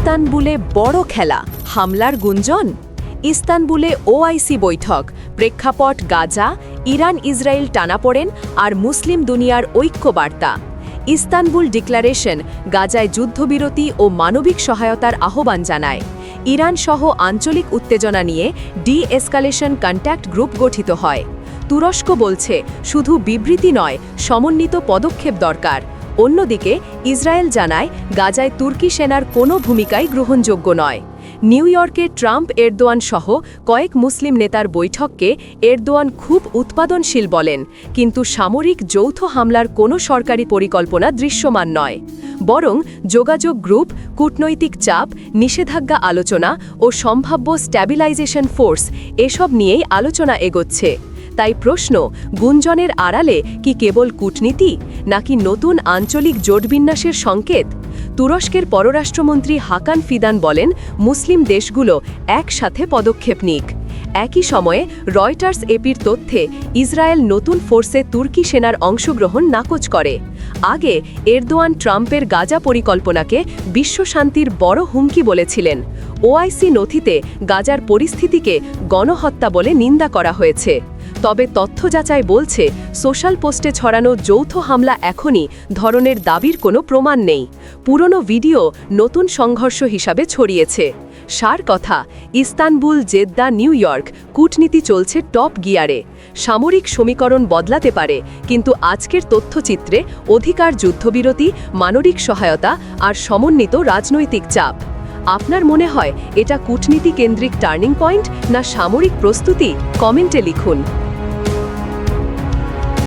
ইস্তানবুলে বড় খেলা, হামলার গুঞ্জন? ইস্তানবুলে ওআইসি বৈঠক, প্রেক্ষাপট গাজা, ইরান ইসরায়েল টানাপোড়েন আর মুসলিম দুনিয়ার ঐক্য বার্তা ইস্তানবুল ডিক্লারেশন গাজায় যুদ্ধবিরতি ও মানবিক সহায়তার আহ্বান জানায়। ইরান সহ আঞ্চলিক উত্তেজনা নিয়ে ডি এসকালেশন কন্ট্যাক্ট গ্রুপ গঠিত হয়। তুরস্ক বলছে, শুধু বিবৃতি নয়, সমন্বিত পদক্ষেপ দরকার। অন্যদিকে, ইসরায়েল জানায় গাজায় তুর্কি সেনার কোনো ভূমিকাই গ্রহণযোগ্য নয়। নিউ ইয়র্কে ট্রাম্প, এরদোয়ান সহ কয়েক মুসলিম নেতার বৈঠককে এরদোয়ান খুব উৎপাদনশীল বলেন, কিন্তু সামরিক যৌথ হামলার কোনো সরকারি পরিকল্পনা দৃশ্যমান নয়। বরং যোগাযোগ গ্রুপ, কূটনৈতিক চাপ, নিষেধাজ্ঞা আলোচনা ও সম্ভাব্য স্ট্যাবিলাইজেশন ফোর্স এসব নিয়েই আলোচনা এগোচ্ছে। তাই প্রশ্ন, গুঞ্জনের আড়ালে কি কেবল কূটনীতি, নাকি নতুন আঞ্চলিক জোটবিন্যাসের সংকেত? তুরস্কের পররাষ্ট্রমন্ত্রী হাকান ফিদান বলেন, মুসলিম দেশগুলো একসাথে পদক্ষেপ নিক। একই সময়ে রয়টার্স এপির তথ্যে, ইসরায়েল নতুন ফোর্সে তুর্কি সেনার অংশগ্রহণ নাকচ করে। আগে এরদোয়ান ট্রাম্পের গাজা পরিকল্পনাকে বিশ্বশান্তির বড় হুমকি বলেছিলেন। ওআইসি নথিতে গাজার পরিস্থিতিকে গণহত্যা বলে নিন্দা করা হয়েছে। তবে তথ্য যাচাই বলছে, সোশ্যাল পোস্টে ছড়ানো যৌথ হামলা এখনই ধরনের দাবির কোনো প্রমাণ নেই। পুরনো ভিডিও নতুন সংঘর্ষ হিসাবে ছড়িয়েছে। সার কথা, ইস্তানবুল, জেদ্দা, নিউ ইয়র্ক কূটনীতি চলছে টপ গিয়ারে। সামরিক সমীকরণ বদলাতে পারে, কিন্তু আজকের তথ্যচিত্রে অধিকার যুদ্ধবিরতি, মানবিক সহায়তা আর সমন্বিত রাজনৈতিক চাপ। আপনার মনে হয় এটা কূটনীতি কেন্দ্রিক টার্নিং পয়েন্ট না সামরিক প্রস্তুতি? কমেন্টে লিখুন।